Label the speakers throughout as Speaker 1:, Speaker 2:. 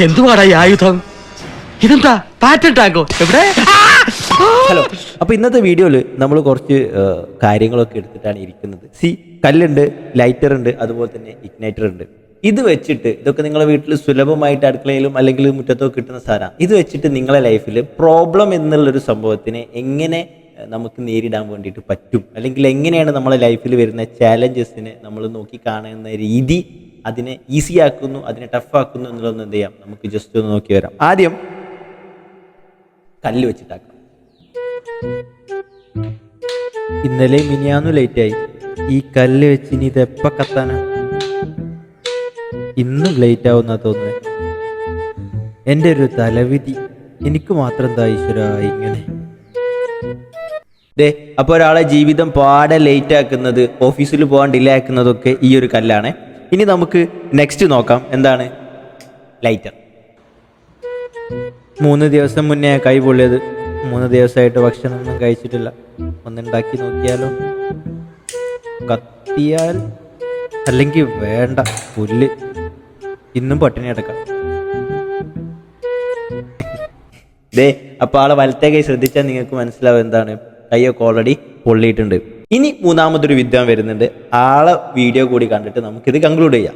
Speaker 1: എന്തുവാടാ ഈ ആയുധം? ഇതെന്താ? പാറ്റൻ ടാങ്കോ? എവിടെ?
Speaker 2: ഹലോ. അപ്പോൾ ഇന്നത്തെ വീഡിയോയിൽ നമ്മൾ കുറച്ച് കാര്യങ്ങളൊക്കെ എടുത്തിട്ടാണ് ഇരിക്കുന്നത്. സി കല്ലുണ്ട് ലൈറ്റർ ഉണ്ട് അതുപോലെ തന്നെ ഇഗ്നൈറ്റർ ഉണ്ട്. ഇത് വെച്ചിട്ട് ഇതൊക്കെ നിങ്ങളെ വീട്ടിൽ സുലഭമായിട്ട് അടുക്കളയിലും അല്ലെങ്കിൽ മുറ്റത്തോ കിട്ടുന്ന സാധനം. ഇത് വെച്ചിട്ട് നിങ്ങളെ ലൈഫിൽ പ്രോബ്ലം എന്നുള്ളൊരു സംഭവത്തിനെ എങ്ങനെ നമുക്ക് നേരിടാൻ വേണ്ടിയിട്ട് പറ്റും? അല്ലെങ്കിൽ എങ്ങനെയാണ് നമ്മളെ ലൈഫിൽ വരുന്ന ചാലഞ്ചസിനെ നമ്മൾ നോക്കി കാണുന്ന രീതി അതിനെ ഈസി ആക്കുന്നു അതിനെ ടഫാക്കുന്നു എന്നുള്ളതൊന്ന് എന്ത് ചെയ്യാം? നമുക്ക് ജസ്റ്റ് ഒന്ന് നോക്കി വരാം. ആദ്യം കല്ല് വെച്ചിട്ടാക്കാം. ഇന്നലെ മിനിയാന്നു ആയി. ഈ കല്ല് വെച്ച് ഇനി ഇത് എപ്പ കത്താനാ? ഇന്നും ലേറ്റ് ആവുന്ന തോന്നുന്നു. എന്റെ ഒരു തലവിധി. എനിക്ക് മാത്രം എന്താ ഈശ്വര ഇങ്ങനെ? ദേ അപ്പോൾ ഒരാളെ ജീവിതം പാടെ ലേറ്റ് ആക്കുന്നത് ഓഫീസിൽ പോകാൻ ഡിലേ ആക്കുന്നതൊക്കെ ഈ ഒരു കല്ലാണ്. ഇനി നമുക്ക് നെക്സ്റ്റ് നോക്കാം. എന്താണ്? ലൈറ്റർ മൂന്ന് ദിവസം മുന്നേ കൈ പൊള്ളിയത്. മൂന്ന് ദിവസമായിട്ട് ഭക്ഷണമൊന്നും കഴിച്ചിട്ടില്ല. ഒന്നുണ്ടാക്കി നോക്കിയാലോ? കത്തിയാൽ അല്ലെങ്കിൽ വേണ്ട പുല്ല്. ഇന്നും പട്ടിണി അടക്കാം ദേ അപ്പോൾ ആളെ വലത്തെ കൈ ശ്രദ്ധിച്ചാൽ നിങ്ങൾക്ക് മനസ്സിലാവും എന്താണ്. കൈയൊക്കെ ഓൾറെഡി പൊള്ളിയിട്ടുണ്ട്. ഇനി മൂന്നാമതൊരു വിദ്വാൻ വരുന്നുണ്ട്. ആളെ വീഡിയോ കൂടി കണ്ടിട്ട് നമുക്കിത് കൺക്ലൂഡ് ചെയ്യാം.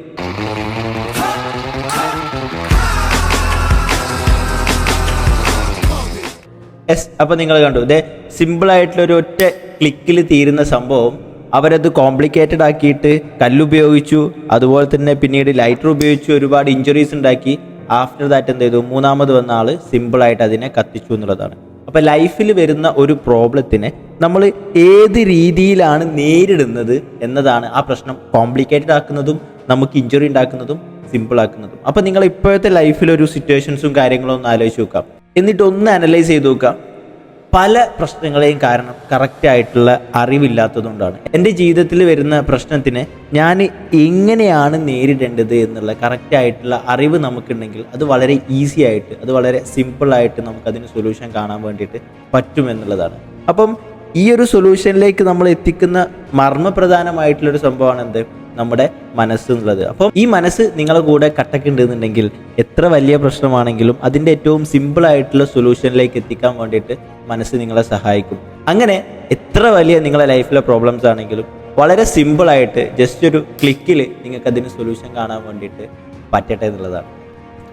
Speaker 2: എസ് അപ്പൊ നിങ്ങൾ കണ്ടു. ഇതേ സിമ്പിൾ ആയിട്ടുള്ള ഒരു ഒറ്റ ക്ലിക്കിൽ തീരുന്ന സംഭവം അവരത് കോംപ്ലിക്കേറ്റഡ് ആക്കിയിട്ട് കല്ലുപയോഗിച്ചു അതുപോലെ തന്നെ പിന്നീട് ലൈറ്റർ ഉപയോഗിച്ചു ഒരുപാട് ഇഞ്ചുറീസ് ഉണ്ടാക്കി. ആഫ്റ്റർ ദാറ്റ് എന്ത് ചെയ്തു? മൂന്നാമത് വന്ന ആൾ സിമ്പിൾ ആയിട്ട് അതിനെ കത്തിച്ചു എന്നുള്ളതാണ്. അപ്പൊ ലൈഫിൽ വരുന്ന ഒരു പ്രോബ്ലത്തിനെ നമ്മൾ ഏത് രീതിയിലാണ് നേരിടുന്നത് എന്നതാണ് ആ പ്രശ്നം കോംപ്ലിക്കേറ്റഡ് ആക്കുന്നതും നമുക്ക് ഇഞ്ചുറി ഉണ്ടാക്കുന്നതും സിമ്പിൾ ആക്കുന്നതും. അപ്പോൾ നിങ്ങൾ ഇപ്പോഴത്തെ ലൈഫിൽ ഒരു സിറ്റുവേഷൻസും കാര്യങ്ങളും ഒന്ന് ആലോചിച്ച് നോക്കാം. എന്നിട്ട് ഒന്ന് അനലൈസ് ചെയ്ത് നോക്കാം. പല പ്രശ്നങ്ങളെയും കാരണം കറക്റ്റായിട്ടുള്ള അറിവില്ലാത്തതുകൊണ്ടാണ്. എന്റെ ജീവിതത്തിൽ വരുന്ന പ്രശ്നത്തിന് ഞാൻ എങ്ങനെയാണ് നേരിടേണ്ടത് എന്നുള്ള കറക്റ്റായിട്ടുള്ള അറിവ് നമുക്കുണ്ടെങ്കിൽ അത് വളരെ ഈസി ആയിട്ട് അത് വളരെ സിമ്പിളായിട്ട് നമുക്കതിന് സൊല്യൂഷൻ കാണാൻ വേണ്ടിയിട്ട് പറ്റുമെന്നുള്ളതാണ് അപ്പം ഈ ഒരു സൊല്യൂഷനിലേക്ക് നമ്മൾ എത്തിക്കുന്ന മർമ്മപ്രധാനമായിട്ടുള്ളൊരു സംഭവമാണ് എന്ത് നമ്മുടെ മനസ്സ് എന്നുള്ളത്. അപ്പം ഈ മനസ്സ് നിങ്ങളുടെ കൂടെ കട്ടക്കുണ്ടെന്നുണ്ടെങ്കിൽ എത്ര വലിയ പ്രശ്നമാണെങ്കിലും അതിന്റെ ഏറ്റവും സിമ്പിൾ ആയിട്ടുള്ള സൊല്യൂഷനിലേക്ക് എത്തിക്കാൻ വേണ്ടിയിട്ട് മനസ്സ് നിങ്ങളെ സഹായിക്കും. അങ്ങനെ എത്ര വലിയ നിങ്ങളെ ലൈഫിലെ പ്രോബ്ലംസ് ആണെങ്കിലും വളരെ സിമ്പിൾ ആയിട്ട് ജസ്റ്റ് ഒരു ക്ലിക്കിൽ നിങ്ങൾക്ക് അതിന് സൊല്യൂഷൻ കാണാൻ വേണ്ടിയിട്ട് പറ്റട്ടെ എന്നുള്ളതാണ്.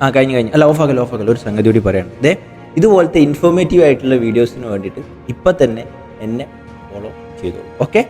Speaker 2: ആ കഴിഞ്ഞ് കഴിഞ്ഞ്. അല്ല ഓഫാക്കൽ ഓഫാക്കൽ ഒരു സംഗതി കൂടി പറയണം. അതെ ഇതുപോലത്തെ ഇൻഫോർമേറ്റീവ് ആയിട്ടുള്ള വീഡിയോസിന് വേണ്ടിയിട്ട് ഇപ്പം തന്നെ എന്നെ ഫോളോ ചെയ്തോളൂ. ഓക്കെ